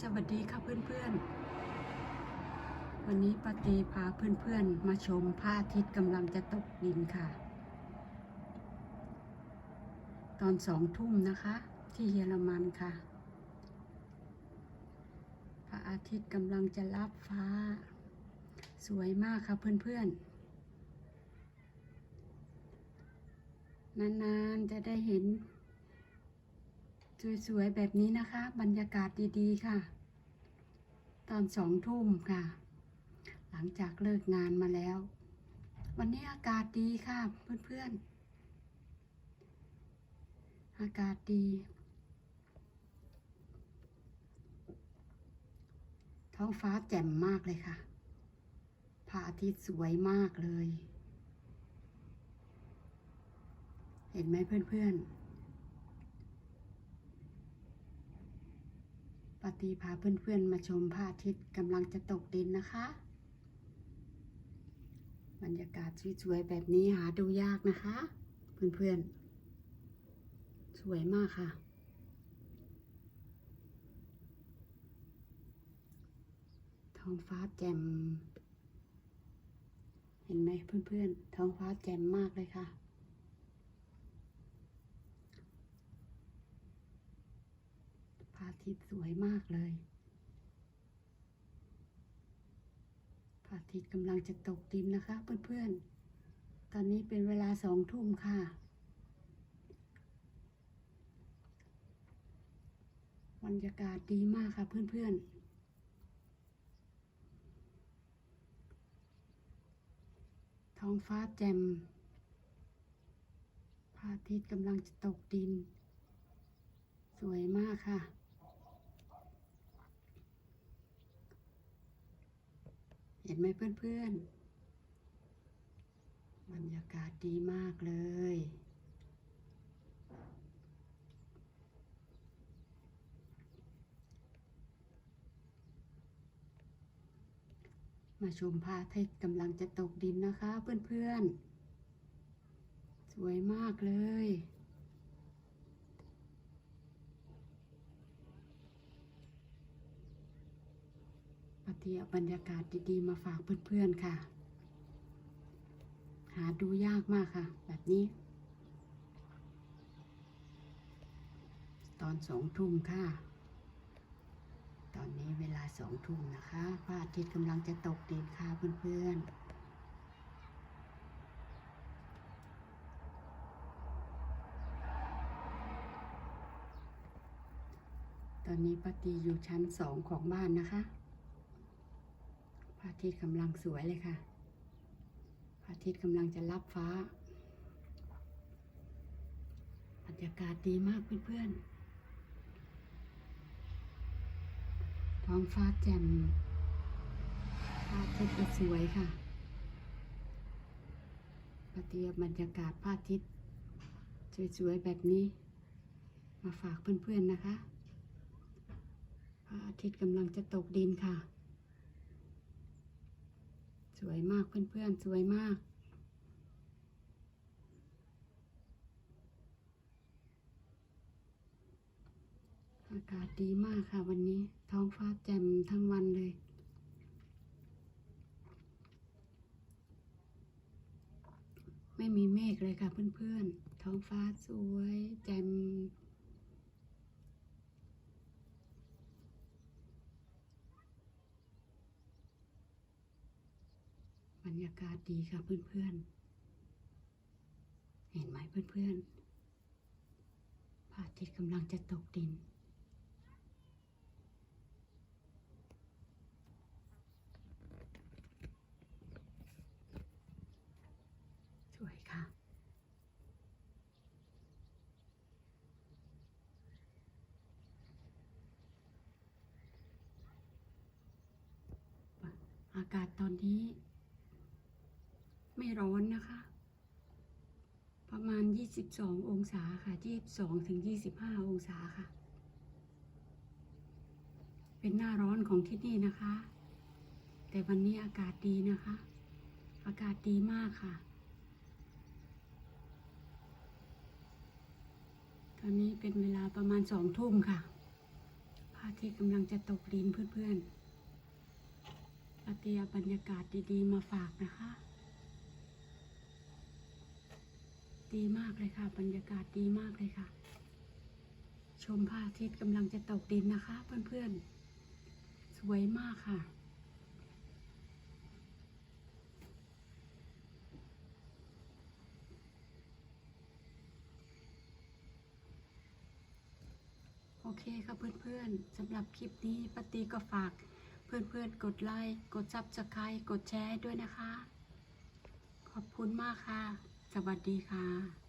สวัสดีค่ะเพื่อนๆ วันนี้ปาตีพาเพื่อนๆ มาชมพระอาทิตย์กำลังจะตกดินค่ะ ตอนสองทุ่มนะคะ ที่เยอรมันค่ะ พระอาทิตย์กำลังจะลับฟ้า สวยมากค่ะเพื่อนๆ นานๆจะได้เห็น สวยๆ แบบนี้นะคะ บรรยากาศดีๆ ค่ะ ตอนสองทุ่มค่ะ หลังจากเลิกงานมาแล้ว วันนี้อากาศดีค่ะ เพื่อนๆ อากาศดี ท้องฟ้าแจ่มมากเลยค่ะพระอาทิตย์สวยมากเลย เห็นไหมเพื่อนๆ ปาตีพาเพื่อนๆมาชมพระอาทิตย์กำลังจะตกดินนะคะ บรรยากาศสวยๆแบบนี้หาดูยากนะคะ เพื่อนๆ สวยมากค่ะท้องฟ้าแจ่ม เห็นไหมเพื่อนๆ ท้องฟ้าแจ่มมากเลยค่ะ พระอา ทิตย์สวยมากเลยพระอาทิตย์กำลังจะตกดินนะคะเพื่อนๆ ตอนนี้เป็นเวลาสองทุ่มค่ะ บรรยากาศดีมากค่ะเพื่อนๆท้องฟ้าแจ่มพระอาทิตย์กำลังจะตกดิน สวยมากค่ะ เห็นไหมเพื่อนๆ บรรยากาศดีมากเลย มาชมพระอาทิตย์กำลังจะตกดินนะคะเพื่อนๆ สวยมากเลย ปฏิเอาบรรยากาศดีๆ มาฝากเพื่อนๆค่ะ หาดูยากมากค่ะ แบบนี้ ตอนสองทุ่มค่ะ ตอนนี้เวลาสองทุ่มนะคะพระอาทิตย์กำลังจะตกดินค่ะเพื่อนๆตอนนี้ปฏิอยู่ชั้นสองของบ้านนะคะ พระอาทิตย์กำลังสวยเลยค่ะพระอาทิตย์กำลังจะรับฟ้าบรรยากาศดีมากเพื่อนๆ ท้องฟ้าแจ่มพระอาทิตย์ก็สวยค่ะปฏิเอาบรรยากาศพระอาทิตย์สวยๆแบบนี้มาฝากเพื่อนๆนะคะ พระอาทิตย์กำลังจะตกดินค่ะ สวยมากเพื่อนๆ สวยมาก อากาศดีมากค่ะวันนี้ท้องฟ้าแจ่มทั้งวันเลยไม่มีเมฆเลยค่ะเพื่อนๆ ท้องฟ้าสวยแจ่ม รรยากาศดีค่ะเพื่อนๆ เห็นไหมเพื่อนๆพระอาทิตย์กำลังจะตกดิน สวยค่ะอากาศตอนนี้ ไม่ร้อนนะคะ ประมาณ 22 องศาค่ะ22ถึง25 องศาค่ะ เป็นหน้าร้อนของที่นี่นะคะ แต่วันนี้อากาศดีนะคะ อากาศดีมากค่ะ ตอนนี้เป็นเวลาประมาณสองทุ่มค่ะพระอาทิตย์กำลังจะตกดินเพื่อนๆปาเตียบรรยากาศดีๆมาฝากนะคะ ดีมากเลยค่ะ บรรยากาศดีมากเลยค่ะ ชมพระอาทิตย์กำลังจะตกดินนะคะ เพื่อนๆ สวยมากค่ะ โอเคค่ะเพื่อนๆสำหรับคลิปนี้ปาตีก็ฝาก เพื่อนๆ กดไลค์ กดซับสไครต์กดแชร์ด้วยนะคะ ขอบคุณมากค่ะ สวัสดีค่ะ